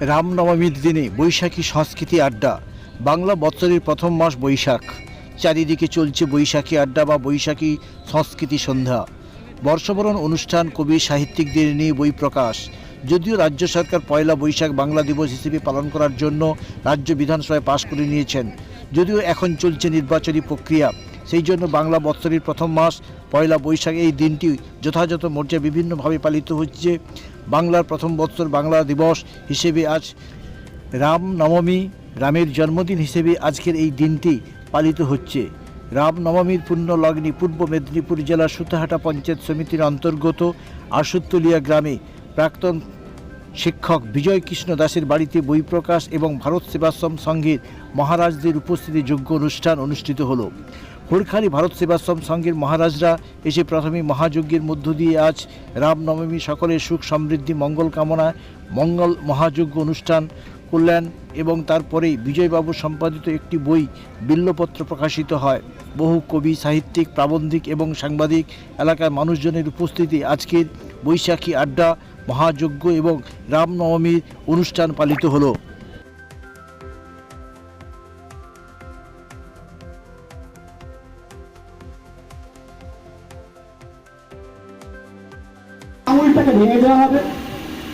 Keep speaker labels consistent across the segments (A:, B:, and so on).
A: রামনবমীর দিনে বৈশাখী সংস্কৃতি আড্ডা। বাংলা বৎসরের প্রথম মাস বৈশাখ। চারিদিকে চলছে বৈশাখী আড্ডা বা বৈশাখী সংস্কৃতি সন্ধ্যা। বর্ষবরণ অনুষ্ঠান, কবি, সাহিত্যিকদের নিয়ে বই প্রকাশ। যদিও রাজ্য সরকার পয়লা বৈশাখ বাংলা দিবস হিসেবে পালন করার জন্য রাজ্য বিধানসভায় পাশ করে নিয়েছেন। যদিও এখন চলছে নির্বাচনী প্রক্রিয়া, সেই জন্য বাংলা বৎসরের প্রথম মাস, পয়লা বৈশাখ এই দিনটি যথাযথ মর্যাদা বিভিন্নভাবে পালিত হচ্ছে। বাংলার প্রথম বৎসর বাংলা দিবস হিসেবে আজ রাম নবমী, রামের জন্মদিন হিসেবে আজকের এই দিনটি পালিত হচ্ছে। রাম নবমীর পূর্ণ লগ্নি পূর্ব মেদিনীপুর জেলার সুতাহাটা পঞ্চায়েত সমিতির অন্তর্গত আশুতলিয়া গ্রামে প্রাক্তন শিক্ষক বিজয় কৃষ্ণ দাসের বাড়িতে বই প্রকাশ এবং ভারত সেবাশ্রম সংঘের মহারাজদের উপস্থিতি যোগ্য অনুষ্ঠান অনুষ্ঠিত হলো। হুড়খালি ভারত সেবাশ্রম সংঘের মহারাজরা এসে প্রথমে মহাযজ্ঞের মধ্য দিয়ে আজ রামনবমী সকলের সুখ সমৃদ্ধি, মঙ্গল কামনায় মঙ্গল মহাযজ্ঞ অনুষ্ঠান করলেন এবং তারপরেই বিজয়বাবু সম্পাদিত একটি বই বিল্লপত্র প্রকাশিত হয়। বহু কবি, সাহিত্যিক, প্রাবন্ধিক এবং সাংবাদিক, এলাকার মানুষজনের উপস্থিতি, আজকের বৈশাখী আড্ডা মহাযজ্ঞ এবং রামনবমীর অনুষ্ঠান পালিত হলো।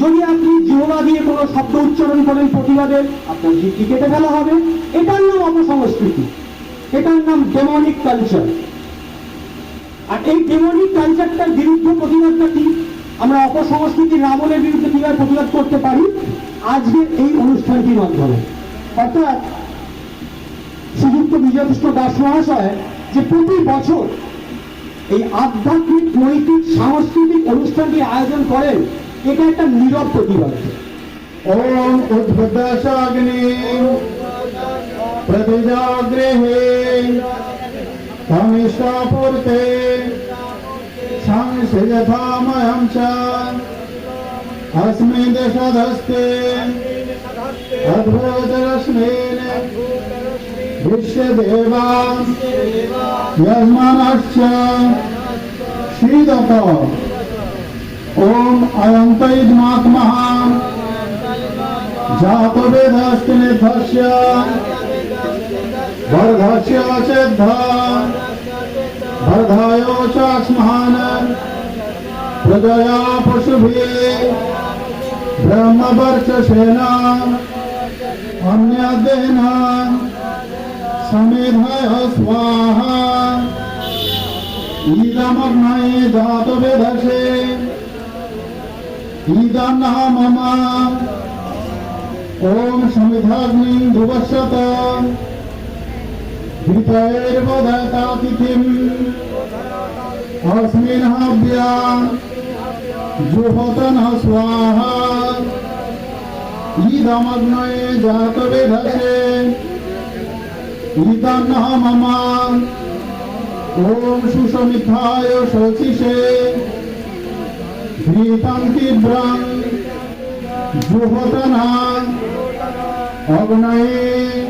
B: যদি কোনো শব্দ প্রতিবাদে কেটে ফেলা হবে। এটার নাম এটার নাম ডেমনিক কালচার আর এই কালচারটার বিরুদ্ধে প্রতিবাদটা কি? আমরা অপসংস্কৃতি রাবণের বিরুদ্ধে কীভাবে প্রতিবাদ করতে পারি? আজকে এই অনুষ্ঠানটির মাধ্যমে। অর্থাৎ শ্রীযুক্ত বিজয়কৃষ্ণ দাস মহাশয় যে প্রতি বছর এই আধ্যাত্মিক, নৈতিক, সাংস্কৃতিক অনুষ্ঠানটি আয়োজন করেন, এটা একটা নীরব প্রতিবাদ।
C: ওম উদ্ভদাশাগ্নি প্রতিজাগ্রহে। তমিষ্ঠা संसिजथामयं च अस्मै दशदस्ते अद्भुतरश्मेन विश्वदेवा यजमानश्च श्रीदत ॐ अयन्तैद्मात्मः जातवेदस्ति निर्धस्य वर्धस्य सिद्ध वर्धायो चाक्ष्महान् प्रजया पशुभिः ब्रह्मवर्चसेन अन्यदेन समेधाय स्वाहा इदमग्नये जातवेदसे इदं मम ॐ समिधाग्निं ध्रुवस्यत হৃদয়ের্বধতাতিথিম অস্মিন হব্যা জুহতন স্বাহা ইদমগ্নয়ে জাত বেধসে ইদন মম ওম সুষমিথায় শচিষে হৃতং তীব্রং জুহতনা অগ্নয়ে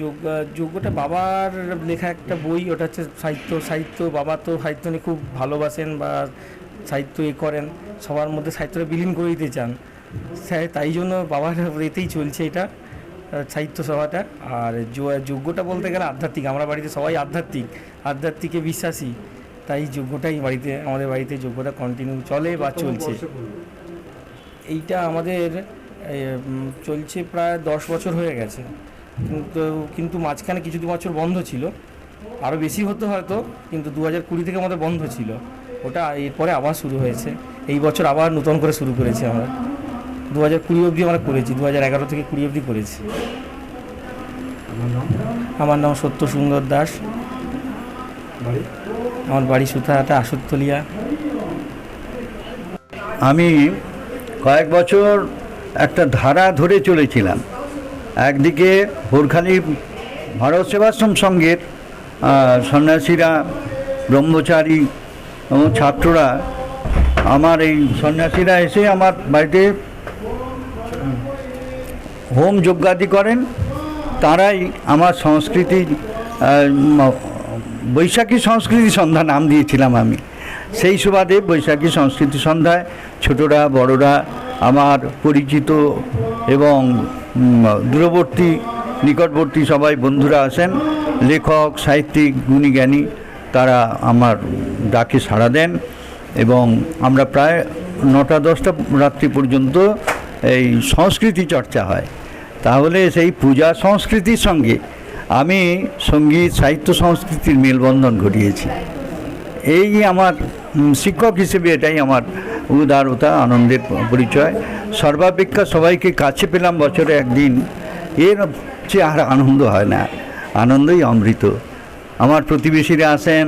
D: যজ্ঞ যজ্ঞটা বাবার লেখা একটা বই ওটা হচ্ছে সাহিত্য সাহিত্য বাবা তো সাহিত্য নিয়ে খুব ভালোবাসেন বা সাহিত্য এ করেন সবার মধ্যে সাহিত্যটা বিলীন করে দিতে চান। স্যার তাই জন্য বাবার এতেই চলছে এটা সাহিত্য সভাটা। আর যোগ্যটা বলতে গেলে আধ্যাত্মিক আমরা বাড়িতে সবাই আধ্যাত্মিক আধ্যাত্মিকে বিশ্বাসী তাই যোগ্যটাই বাড়িতে আমাদের বাড়িতে যোগ্যটা কন্টিনিউ চলে বা চলছে। এইটা আমাদের চলছে প্রায় দশ বছর হয়ে গেছে। কিন্তু কিন্তু মাঝখানে কিছু দু বছর বন্ধ ছিল। আরও বেশি হতো হয়তো কিন্তু দু হাজার কুড়ি থেকে আমাদের বন্ধ ছিল। ওটা এরপরে আবার শুরু হয়েছে। এই বছর আবার নতুন করে শুরু করেছি আমরা। দু হাজার কুড়ি অবধি আমরা করেছি দু হাজার এগারো থেকে কুড়ি অবধি করেছি। আমার নাম? সত্য সুন্দর দাস। আমার বাড়ি সুতাহাটা আসরতলিয়া
E: আমি কয়েক বছর একটা ধারা ধরে চলেছিলাম। একদিকে হুরখালি ভারত সেবাশ্রম সঙ্গের সন্ন্যাসীরা, ব্রহ্মচারী এবং ছাত্ররা, আমার এই সন্ন্যাসীরা এসে আমার বাড়িতে হোম যজ্ঞাদি করেন। তারাই আমার সংস্কৃতি বৈশাখী সংস্কৃতি সন্ধ্যা নাম দিয়েছিলাম আমি। সেই সুবাদে বৈশাখী সংস্কৃতি সন্ধ্যায় ছোটরা, বড়রা আমার পরিচিত এবং দূরবর্তী, নিকটবর্তী সবাই বন্ধুরা আসেন লেখক, সাহিত্যিক, গুণী জ্ঞানী, তারা আমার ডাকে সাড়া দেন এবং আমরা প্রায় নটা, দশটা রাত্রি পর্যন্ত এই সংস্কৃতি চর্চা হয়। তাহলে সেই পূজা সংস্কৃতির সঙ্গে আমি সংগীত, সাহিত্য সংস্কৃতির মেলবন্ধন ঘটিয়েছি। এই আমার শিক্ষক হিসেবে এটাই আমার উদারতা আনন্দের পরিচয়। সর্বাপেক্ষা সবাইকে কাছে পেলাম বছরে একদিন। এর চেয়ে আর আনন্দ হয় না। আনন্দই অমৃত। আমার প্রতিবেশীরা আসেন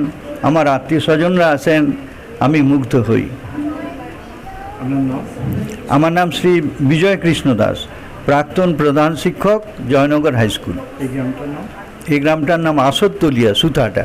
E: আমার আত্মীয় স্বজনরা আসেন আমি মুগ্ধ হই। আমার নাম শ্রী বিজয় কৃষ্ণ দাস প্রাক্তন প্রধান শিক্ষক জয়নগর হাই স্কুল। এই গ্রামটার নাম? আসরতলিয়া সুতাটা